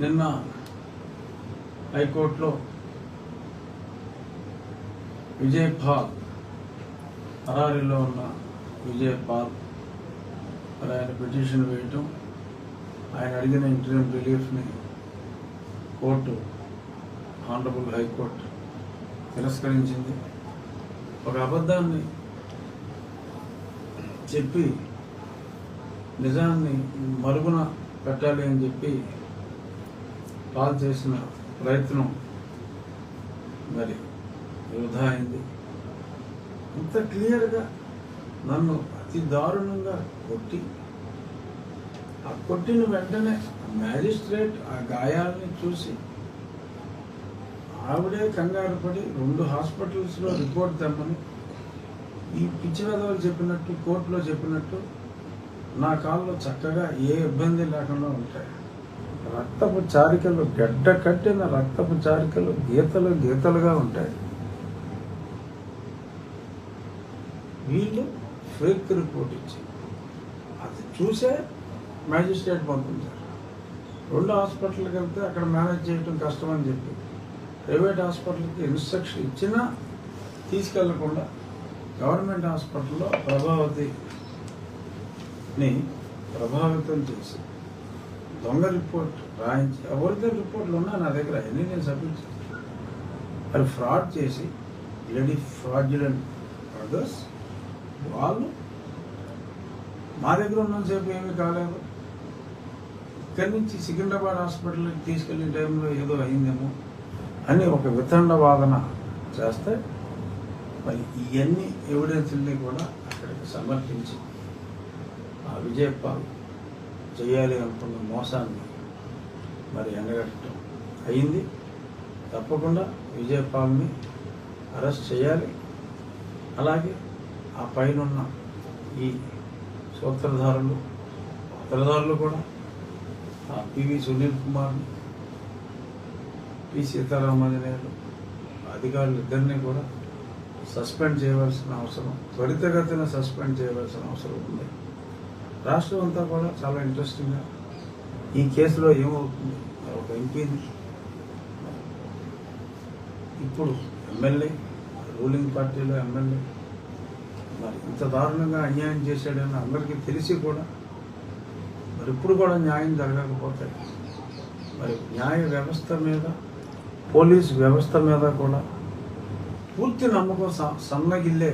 నిన్న హైకోర్టులో విజయ్ పాల్ హరారీలో ఉన్న విజయ్ పాల్ మరి ఆయన పిటిషన్ వేయటం ఆయన అడిగిన ఇంటర్వ్యూ రిలీఫ్ని కోర్టు ఆనరబుల్ హైకోర్టు తిరస్కరించింది. ఒక అబద్ధాన్ని చెప్పి నిజాన్ని మరుగున పెట్టాలి అని చెప్పి కాల్ చేసిన ప్రయత్నం మరి వృధా అయింది ఇంత క్లియర్గా నన్ను అతి దారుణంగా కొట్టి ఆ కొట్టిన వెంటనే మ్యాజిస్ట్రేట్ ఆ గాయాలని చూసి ఆవిడే కంగారు పడి రెండు హాస్పిటల్స్లో రిపోర్ట్ తెమ్మని ఈ పిచ్చి చెప్పినట్టు కోర్టులో చెప్పినట్టు నా కాల్లో చక్కగా ఏ ఇబ్బంది లేకుండా ఉంటాయి. రక్తపు చారికలు గడ్డ కట్టిన రక్తపు చారికలు గీతలు గీతలుగా ఉంటాయి. వీళ్ళు ఫేక్ రిపోర్ట్ ఇచ్చి అది చూసే మ్యాజిస్ట్రేట్ పంపించారు. రెండు హాస్పిటల్కి వెళ్తే అక్కడ మేనేజ్ చేయడం కష్టమని చెప్పి ప్రైవేట్ హాస్పిటల్కి ఇన్స్ట్రక్షన్ ఇచ్చినా తీసుకెళ్ళకుండా గవర్నమెంట్ హాస్పిటల్లో ప్రభావతిని ప్రభావితం చేసింది. దొంగ రిపోర్ట్ రాయించి ఎవరితో రిపోర్ట్లు ఉన్నా నా దగ్గర అన్నీ నేను సబ్మిట్ చేశాను అది ఫ్రాడ్ చేసి లేడీ ఫ్రాడ్యులెంట్ అదర్స్ వాళ్ళు మా దగ్గర ఉన్నంతసేపు ఏమీ కాలేదు. ఇక్కడి నుంచి సికింద్రాబాద్ హాస్పిటల్కి తీసుకెళ్ళిన టైంలో ఏదో అయిందేమో అని ఒక వితండ వాదన చేస్తే మరి ఇవన్నీ ఎవిడెన్స్ని కూడా అక్కడికి సమర్పించి ఆ విజయపాల్ చేయాలి అనుకున్న మోసాన్ని మరి ఎండగట్టడం అయింది. తప్పకుండా విజయపాల్ని అరెస్ట్ చేయాలి. అలాగే ఆ పైనున్న ఈ సూత్రధారులు సూత్రధారులు కూడా ఆ పివి సునీల్ కుమార్ని పి సీతారామాంజనేయులు అధికారులు ఇద్దరిని కూడా సస్పెండ్ చేయవలసిన అవసరం త్వరితగతిన సస్పెండ్ చేయవలసిన అవసరం ఉంది. రాష్ట్రం అంతా కూడా చాలా ఇంట్రెస్టింగ్గా ఈ కేసులో ఏమవుతుంది ఒక ఎంపీని ఇప్పుడు ఎమ్మెల్యే రూలింగ్ పార్టీలో ఎమ్మెల్యే మరి ఇంత దారుణంగా అన్యాయం చేశాడని అందరికీ తెలిసి కూడా మరి ఇప్పుడు కూడా న్యాయం జరగకపోతే మరి న్యాయ వ్యవస్థ మీద పోలీస్ వ్యవస్థ మీద కూడా పూర్తి నమ్మకం స- సన్నగిల్లే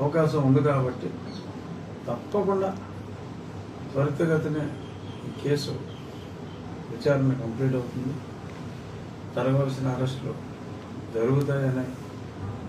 అవకాశం ఉంది కాబట్టి తప్పకుండా త్వరితగతినే ఈ కేసు విచారణ కంప్లీట్ అవుతుంది. జరగవలసిన అరెస్టులు జరుగుతాయనే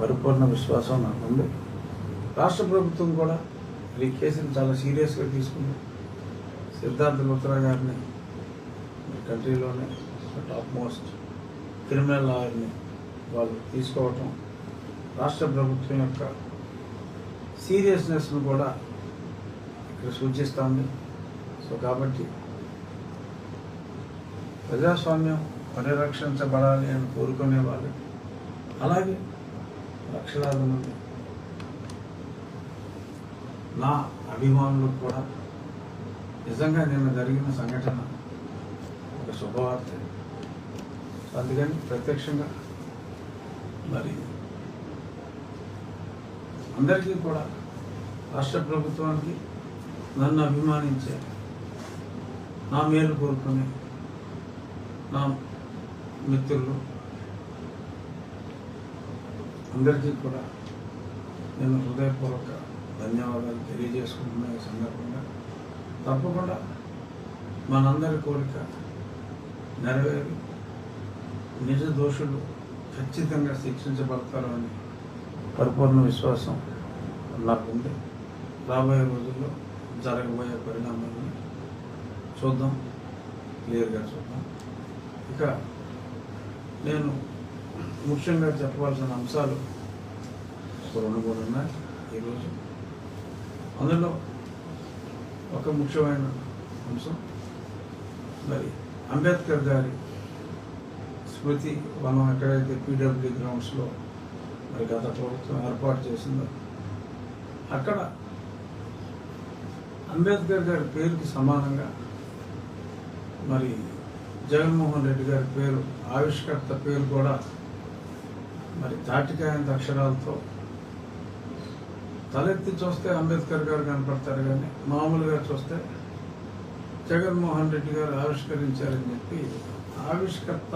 పరిపూర్ణ విశ్వాసం నాకుంది. రాష్ట్ర ప్రభుత్వం కూడా ఈ కేసుని చాలా సీరియస్గా తీసుకుంది. సిద్ధార్థ లుత్రా గారిని కంట్రీలోనే టాప్ మోస్ట్ క్రిమినల్ లాయర్ని వాళ్ళు తీసుకోవటం రాష్ట్ర ప్రభుత్వం యొక్క సీరియస్నెస్ను కూడా ఇక్కడ సూచిస్తుంది. సో కాబట్టి ప్రజాస్వామ్యం పరిరక్షించబడాలి అని కోరుకునే వాళ్ళు అలాగే లక్షలాది మంది. నా అభిమానులకు కూడా నిజంగా నిన్న జరిగిన సంఘటన ఒక శుభవార్త. అందుకని ప్రత్యక్షంగా మరి అందరికీ కూడా రాష్ట్ర ప్రభుత్వానికి నన్ను అభిమానించే నా మేలు కోరుకునే నా మిత్రులు అందరికీ కూడా నేను హృదయపూర్వక ధన్యవాదాలు తెలియజేసుకుంటున్న ఈ సందర్భంగా. తప్పకుండా మనందరి కోరిక నెరవేరి నిజ దోషులు ఖచ్చితంగా శిక్షించబడతారని పరిపూర్ణ విశ్వాసం నాకుంది. రాబోయే రోజుల్లో జరగబోయే పరిణామాలను చూద్దాం. క్లియర్గా చూద్దాం. ఇక నేను ముఖ్యంగా చెప్పవలసిన అంశాలు ఒక రెండు మూడు ఉన్నాయి ఈరోజు. అందులో ఒక ముఖ్యమైన అంశం మరి అంబేద్కర్ గారి స్మృతి మనం ఎక్కడైతే పీడబ్ల్యూ గ్రౌండ్స్లో మరి గత ప్రభుత్వం ఏర్పాటు చేసిందో అక్కడ అంబేద్కర్ గారి పేరుకి సమానంగా మరి జగన్మోహన్ రెడ్డి గారి పేరు ఆవిష్కర్త పేరు కూడా మరి తాటికాయంత అక్షరాలతో తలెత్తి చూస్తే అంబేద్కర్ గారు కనపడతారు కానీ మామూలుగా చూస్తే జగన్మోహన్ రెడ్డి గారు ఆవిష్కరించారని చెప్పి ఆవిష్కర్త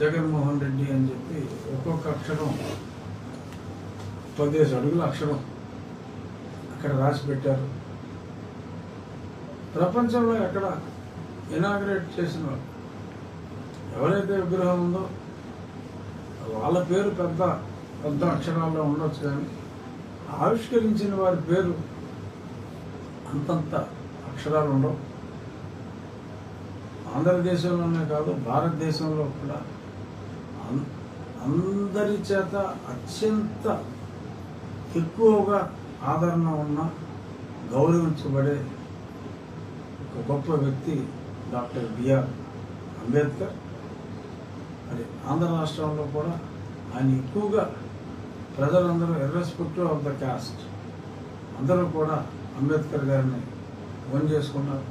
జగన్మోహన్ రెడ్డి అని చెప్పి ఒక్కొక్క అక్షరం పదిహేను అడుగుల అక్షరం అక్కడ రాసి పెట్టారు. ప్రపంచంలో ఎక్కడ ఇనాగ్రేట్ చేసిన వాళ్ళు. ఎవరైతే విగ్రహం ఉందో వాళ్ళ పేరు పెద్ద పెద్ద అక్షరాల్లో ఉండొచ్చు కానీ ఆవిష్కరించిన వారి పేరు అంతంత అక్షరాలు ఉండవు. ఆంధ్రదేశంలోనే కాదు భారతదేశంలో కూడా అందరి చేత అత్యంత ఎక్కువగా ఆదరణ ఉన్న గౌరవించబడే ఒక గొప్ప వ్యక్తి డాక్టర్ బిఆర్ అంబేద్కర్. మరి ఆంధ్ర రాష్ట్రంలో కూడా ఆయన ఎక్కువగా ప్రజలందరూ ఇర్రెస్పెక్టివ్ ఆఫ్ ద కాస్ట్ అందరూ కూడా అంబేద్కర్ గారిని ఓన్ చేసుకున్నారు.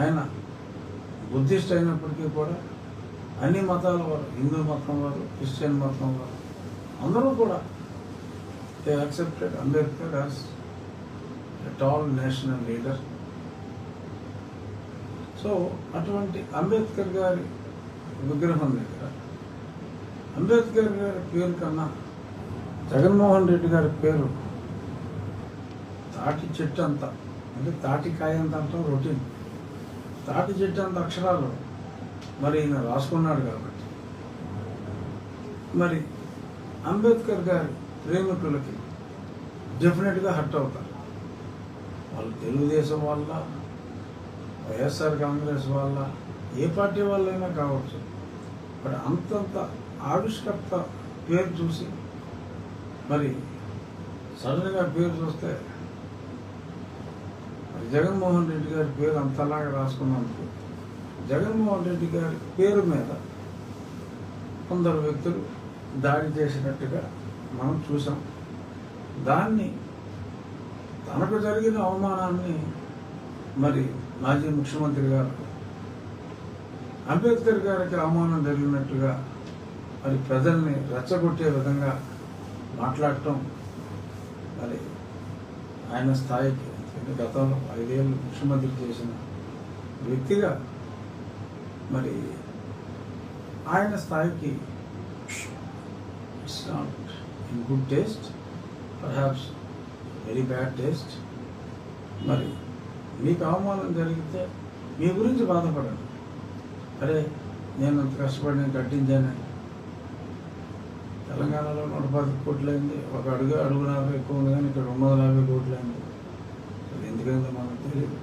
ఆయన బుద్ధిస్ట్ అయినప్పటికీ కూడా అన్ని మతాల వారు హిందూ మతం వారు క్రిస్టియన్ మతం వారు అందరూ కూడా they accepted Ambedkar as a tall national leader. So అటువంటి అంబేద్కర్ గారి విగ్రహం దగ్గర అంబేద్కర్ గారి పేరు కన్నా జగన్మోహన్ రెడ్డి గారి పేరు తాటి చెట్టు అంత అంటే తాటికాయ అంత అంటాం రొటీన్. తాటి చెట్టు అంత అక్షరాలు మరి ఈయన రాసుకున్నాడు కాబట్టి. మరి అంబేద్కర్ గారి ప్రేమికులకి డెఫినెట్గా హర్ట్ అవుతారు. వాళ్ళు తెలుగుదేశం వల్ల వైఎస్ఆర్ కాంగ్రెస్ వాళ్ళ ఏ పార్టీ వాళ్ళైనా కావచ్చు బట్ అంతంత ఆవిష్కర్త పేరు చూసి మరి సడన్గా పేరు చూస్తే జగన్మోహన్ రెడ్డి గారి పేరు అంతలాగా రాసుకున్నందుకు జగన్మోహన్ రెడ్డి గారి పేరు మీద కొందరు వ్యక్తులు దాడి చేసినట్టుగా మనం చూసాం దాన్ని తనకు జరిగిన అవమానాన్ని మరి మాజీ ముఖ్యమంత్రి గారు అంబేద్కర్ గారికి అవమానం జరిగినట్టుగా మరి ప్రజల్ని రెచ్చగొట్టే విధంగా మాట్లాడటం మరి ఆయన స్థాయికి ఎందుకంటే గతంలో ఐదేళ్ళు ముఖ్యమంత్రి చేసిన వ్యక్తిగా మరి ఆయన స్థాయికి it's not in good taste perhaps very bad taste. మరి మీకు అవమానం జరిగితే మీ గురించి బాధపడండి. అరే నేను అంత కష్టపడి నేను కట్టించాను. తెలంగాణలో నూట పది కోట్లైంది. ఒక అడుగు అడుగున్నర ఎక్కువ ఉంది కానీ ఇక్కడ రెండు వందల యాభై కోట్లైంది. అది ఎందుకైందో మనకు తెలియదు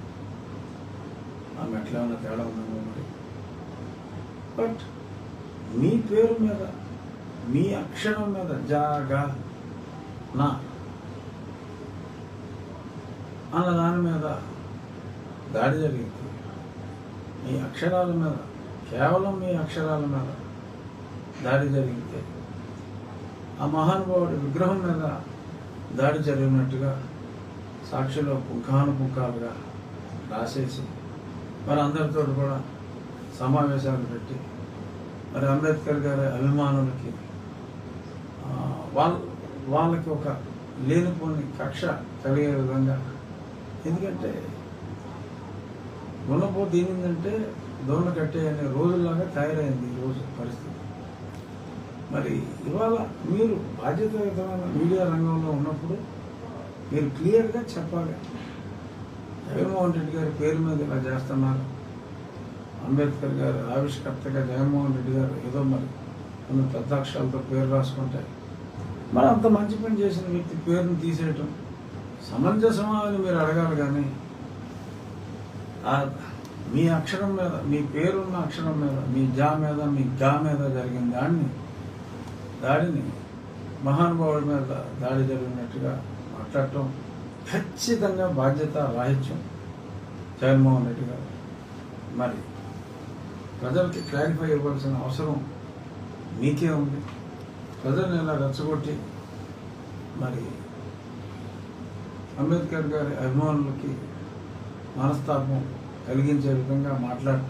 ఆమె ఎట్లా ఉన్న తేడా ఉందేమో మరి. బట్ మీ పేరు మీద మీ అక్షరం మీద జాగా నా అన్న దాని మీద దాడి జరిగింది. మీ అక్షరాల మీద కేవలం మీ అక్షరాల మీద దాడి జరిగితే ఆ మహానుభావుడి విగ్రహం మీద దాడి జరిగినట్టుగా సాక్షిలో పుంఖాను పుంఖాలుగా రాసేసి మరి అందరితో కూడా సమావేశాలు పెట్టి మరి అంబేద్కర్ గారి అభిమానులకి వాళ్ళ వాళ్ళకి ఒక లేనిపోని కక్ష కలిగే విధంగా ఎందుకంటే ఉన్నపోతే ఏమిందంటే దోమలు కట్టే అనే రోజుల్లాగా తయారైంది ఈ రోజు పరిస్థితి. మరి ఇవాళ మీరు బాధ్యతాయుతమైన మీడియా రంగంలో ఉన్నప్పుడు మీరు క్లియర్గా చెప్పాలి. జగన్మోహన్ రెడ్డి గారి పేరు మీద ఇలా చేస్తున్నారు. అంబేద్కర్ గారు ఆవిష్కర్తగా జగన్మోహన్ రెడ్డి గారు ఏదో మరి కొన్ని పెద్ద అక్షరాలతో పేరు రాసుకుంటే మరి అంత మంచి పని చేసిన వ్యక్తి పేరుని తీసేయటం సమంజసమా అని మీరు అడగాలి కానీ మీ అక్షరం మీద మీ పేరున్న అక్షరం మీద మీ జా మీద మీ గా మీద జరిగిన దాన్ని దాడిని మహానుభావుల మీద దాడి జరిగినట్టుగా మాట్లాడటం ఖచ్చితంగా బాధ్యత రాహిత్యం జగన్మోహన్ రెడ్డి గారు. మరి ప్రజలకి క్లారిఫై ఇవ్వాల్సిన అవసరం మీకే ఉంది. ప్రజల్ని ఇలా రెచ్చగొట్టి మరి అంబేద్కర్ గారి అభిమానులకి మనస్తాపం కలిగించే విధంగా మాట్లాడుతూ